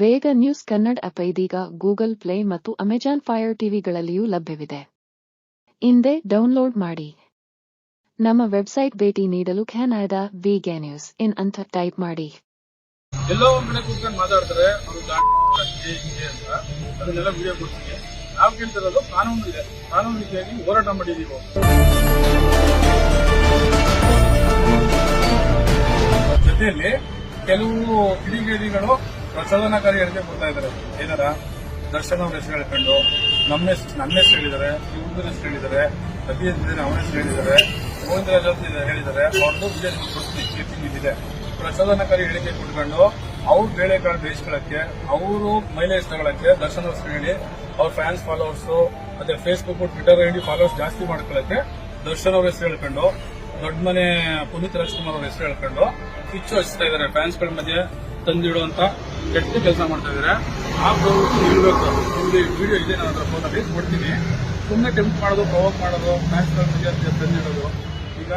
ವೇಗ news Kannada app ಇದೀಗ Google Play ಮತ್ತು ಅಮೆಜಾನ್ ಫೈರ್ ಟಿವಿಗಳಲ್ಲಿಯೂ ಲಭ್ಯವಿದೆ. ಹಿಂದೆ ಡೌನ್ಲೋಡ್ ಮಾಡಿ. ನಮ್ಮ ವೆಬ್ಸೈಟ್ ಭೇಟಿ ನೀಡಲು ಖ್ಯಾನ್ ಆಯ್ದ ವೇಗ ನ್ಯೂಸ್ ಇನ್ ಅಂತ ಟೈಪ್ ಮಾಡಿ. ಎಲ್ಲೋ ಒಂದ್ ಅದನ್ನೆಲ್ಲ ವಿಡಿಯೋ ಕೊಡ್ತೀನಿ. ನಾವು ಕೇಳ್ತಿರೋದು ಕಾನೂನು ಇದೆ ಕಾನೂನು ರೀತಿಯಾಗಿ ಹೋರಾಟ ಮಾಡಿದೀವಿ ಜೊತೆಯಲ್ಲಿ ಕೆಲವು ಕಿಡಿಗೇಡಿಗಳು ಪ್ರಚೋದನಕಾರಿ ಹೇಳಿಕೆ ಕೊಡ್ತಾ ಇದ್ದಾರೆ. ಏನಾರ ದರ್ಶನ ಅವ್ರ ಹೆಸರು ಹೇಳ್ಕೊಂಡು ನಮ್ಮ ಹೆಸರು ನನ್ನ ಹೆಸರು ಹೇಳಿದ್ದಾರೆ ಇವ್ರ ಹೆಸರು ಹೇಳಿದ್ದಾರೆ ಅತಿ ಅವನ ಹೆಸರು ಹೇಳಿದ್ದಾರೆ, ಗೋವಿಂದ ರಾಜ್ ಅಂತ ಹೇಳಿದ್ದಾರೆ, ಅವ್ರದ್ದು ವಿಜಯ ಇದಿದೆ ಪ್ರಚೋದನಕಾರಿ ಹೇಳಿಕೆ ಕೊಟ್ಕೊಂಡು ಅವ್ರ ಬೇಳೆಕಾಳು ಬೇಯಿಸ್ಕೊಳ್ಳಕ್ಕೆ ಅವರು ಮೈಲೇಜ್ ತಗೊಳಕ್ಕೆ ದರ್ಶನ ಹೆಸರು ಹೇಳಿ, ಅವ್ರ ಫ್ಯಾನ್ಸ್ ಫಾಲೋವರ್ಸ್ ಮತ್ತೆ ಫೇಸ್ಬುಕ್ ಟ್ವಿಟರ್ ಹೇಳಿ ಫಾಲೋವರ್ಸ್ ಜಾಸ್ತಿ ಮಾಡ್ಕೊಳ್ಳಕ್ಕೆ ದರ್ಶನ್ ಅವ್ರ ಹೆಸರು ಹೇಳ್ಕೊಂಡು, ದೊಡ್ಡ ಮನೆ ಪುನೀತ್ ರಾಜ್ಕುಮಾರ್ ಅವ್ರ ಹೆಸರು ಹೇಳ್ಕೊಂಡು, ಕಿಚ್ಚು ಹಚ್ತಾ ಇದ್ದಾರೆ ಫ್ಯಾನ್ಸ್ಗಳ ಮಧ್ಯೆ ತಂದಿಡುವಂತ ಕೆಟ್ಟ ಕೆಲಸ ಮಾಡ್ತಾ ಇದ್ದಾರೆ ಆ ಪ್ರವೃತ್ತಿ ನಿಲ್ಬೇಕು. ನಿಮ್ಗೆ ವಿಡಿಯೋ ಇದೆ, ನಾನು ಅದರ ಫೋನ್ ಫೋನಲ್ಲಿ ಕೊಡ್ತೀನಿ. ಸುಮ್ಮನೆ ಟೆಂಪ್ ಮಾಡೋದು ಪ್ರವೋಕ್ ಮಾಡೋದು ನ್ಯಾಷನಲ್ ಮಧ್ಯೆ ತಂದಿಡೋದು ಈಗ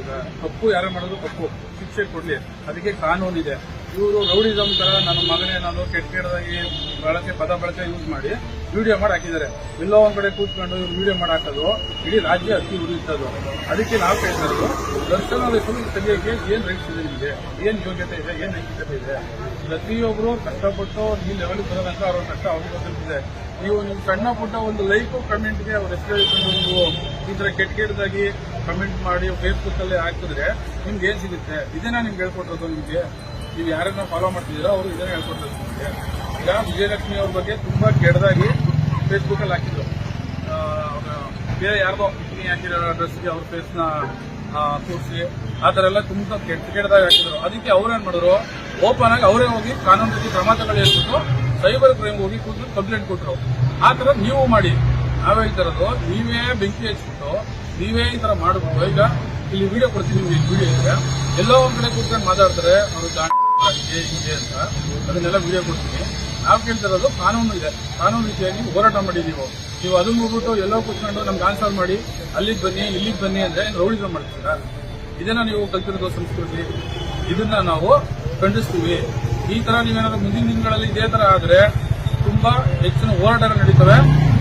ಈಗ ತಪ್ಪು ಯಾರೇ ಮಾಡೋದು ತಪ್ಪು. ಶಿಕ್ಷೆ ಕೊಡಲಿ. ಅದಕ್ಕೆ ಕಾನೂನು ಇದೆ ಇವರು ರೌಡಿಸಮ್ ತರ ನನ್ನ ಮಗನೇ ನಾನು ಕೆಟ್ಟ ಕೆಟ್ಟದಾಗಿ ಬಳಕೆ, ಪದ ಬಳಕೆ ಯೂಸ್ ಮಾಡಿ ವಿಡಿಯೋ ಮಾಡಿ ಹಾಕಿದ್ದಾರೆ. ಎಲ್ಲೋ ಒಂದ್ ಕಡೆ ಕೂತ್ಕೊಂಡು ಇವ್ರು ವಿಡಿಯೋ ಮಾಡಿ ಹಾಕೋದು, ಇಡೀ ರಾಜ್ಯ ಅತಿ ಉರಿಯುತ್ತದು. ಅದಕ್ಕೆ ನಾವು ಕೇಳ್ತಾ ದರ್ಶನ ಹೆಸರು ತೆಗಿಯೋಕೆ ಏನ್ ರೈಟ್ಸ್ ಇದೆ ನಿಮಗೆ? ಏನ್ ಯೋಗ್ಯತೆ ಇದೆ? ಏನ್ ನೈತಿಕತೆ ಇದೆ? ಪ್ರತಿಯೊಬ್ರು ಕಷ್ಟಪಟ್ಟು ಈ ಲೆವೆಲ್ ಬರೋದಂತ ಅವ್ರ ಕಷ್ಟ, ಅವ್ರಿಗೆ ಗೊತ್ತಿರ್ತದೆ. ನೀವು ನಿಮ್ ಸಣ್ಣ ಪುಟ್ಟ ಒಂದು ಲೈಕ್ ಕಮೆಂಟ್ಗೆ ಅವ್ರ ಹೆಸರು ನೀವು ಈ ತರ ಕೆಟ್ಟ ಕೆಟ್ಟದಾಗಿ ಕಮೆಂಟ್ ಮಾಡಿ ಫೇಸ್ಬುಕ್ ಅಲ್ಲಿ ಹಾಕಿದ್ರೆ ನಿಮ್ಗೆ ಏನ್ ಸಿಗುತ್ತೆ? ಇದೇನಾ ನಿಮ್ಗೆ ಹೇಳ್ಕೊಟ್ಟಿರೋದು ನಿಮ್ಗೆ. ನೀವು ಯಾರನ್ನ ಫಾಲೋ ಮಾಡ್ತಿದ್ದೀರೋ ಅವರು ಇದನ್ನ ಹೇಳ್ಕೊಡ್ತಾರೆ ಈಗ ವಿಜಯಲಕ್ಷ್ಮಿ ಅವ್ರ ಬಗ್ಗೆ ತುಂಬಾ ಕೆಡದಾಗಿ ಫೇಸ್ಬುಕ್ ಅಲ್ಲಿ ಹಾಕಿದ್ರು. ಬೇರೆ ಯಾರ್ದೋ ಪಿಕ್ನಿ ಹಾಕಿರೋ ಡ್ರೆಸ್ಗೆ ಅವ್ರ ಫೇಸ್ನ ತೋರಿಸಿ, ಆ ಥರ ಎಲ್ಲ ತುಂಬಾ ಕೆಟ್ಟ ಕೆಟ್ಟದಾಗಿ ಹಾಕಿದ್ರು. ಅದಕ್ಕೆ ಅವ್ರೇನ್ ಮಾಡಿದ್ರು? ಓಪನ್ ಆಗಿ ಅವರೇ ಹೋಗಿ ಕಾನೂನು ರೀತಿ ಕ್ರಮ ತಗೊಳ್ಳಿ ಹೇಳ್ಬಿಟ್ಟು ಸೈಬರ್ ಕ್ರೈಮ್ ಹೋಗಿ ಕೂತು ಕಂಪ್ಲೇಂಟ್ ಕೊಟ್ಟರು ಆ ಥರ ನೀವು ಮಾಡಿ. ನಾವ್ ಹೇಳ್ತಿರೋದು ನೀವೇ ಬೆಂಕಿ ಹಚ್ಬಿಟ್ಟು, ನೀವೇ ಈ ತರ ಮಾಡಬಹುದು ಈಗ ಇಲ್ಲಿ ವಿಡಿಯೋ ಕೊಡ್ತೀನಿ ನಿಮ್ಗೆ ವಿಡಿಯೋ ಇದೆ ಎಲ್ಲೋ ಒಂದ್ ಕಡೆ ಕೂತ್ಕೊಂಡು ಮಾತಾಡ್ತಾರೆ, ಅವರು ಹಿಂಗೆ ಹಿಂಗೆ ಅಂತ ಅದನ್ನೆಲ್ಲ ವಿಡಿಯೋ ಕೊಡ್ತೀನಿ. ನಾವು ಕೇಳ್ತಿರೋದು ಕಾನೂನು ಇದೆ. ಕಾನೂನು ರೀತಿಯಾಗಿ ಹೋರಾಟ ಮಾಡಿದೀವಿ ನೀವು. ಅದನ್ನ ಹೋಗ್ಬಿಟ್ಟು ಎಲ್ಲೋ ಕೂತ್ಕೊಂಡು ನಮ್ಗೆ ಆನ್ಸರ್ ಮಾಡಿ, ಅಲ್ಲಿಗೆ ಬನ್ನಿ, ಇಲ್ಲಿಗೆ ಬನ್ನಿ ಅಂದರೆ ರೌಡಿಸಮ್ ಮಾಡ್ತೀರಾ? ಇದನ್ನ ನೀವು ಕಲ್ತಿರೋದು ಸಂಸ್ಕೃತಿ. ಇದನ್ನ ನಾವು ಖಂಡಿಸ್ತೀವಿ. ಈ ತರ ನೀವೇನಾದ್ರೂ ಮುಂದಿನ ದಿನಗಳಲ್ಲಿ ಇದೇ ತರ ಆದ್ರೆ ತುಂಬಾ ಹೆಚ್ಚಿನ ಹೋರಾಟಗಳು ನಡೀತವೆ.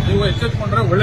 ನೀವು ಎಚ್ಚೆತ್ಕೊಂಡ್ರೆ ಒಳ್ಳೆ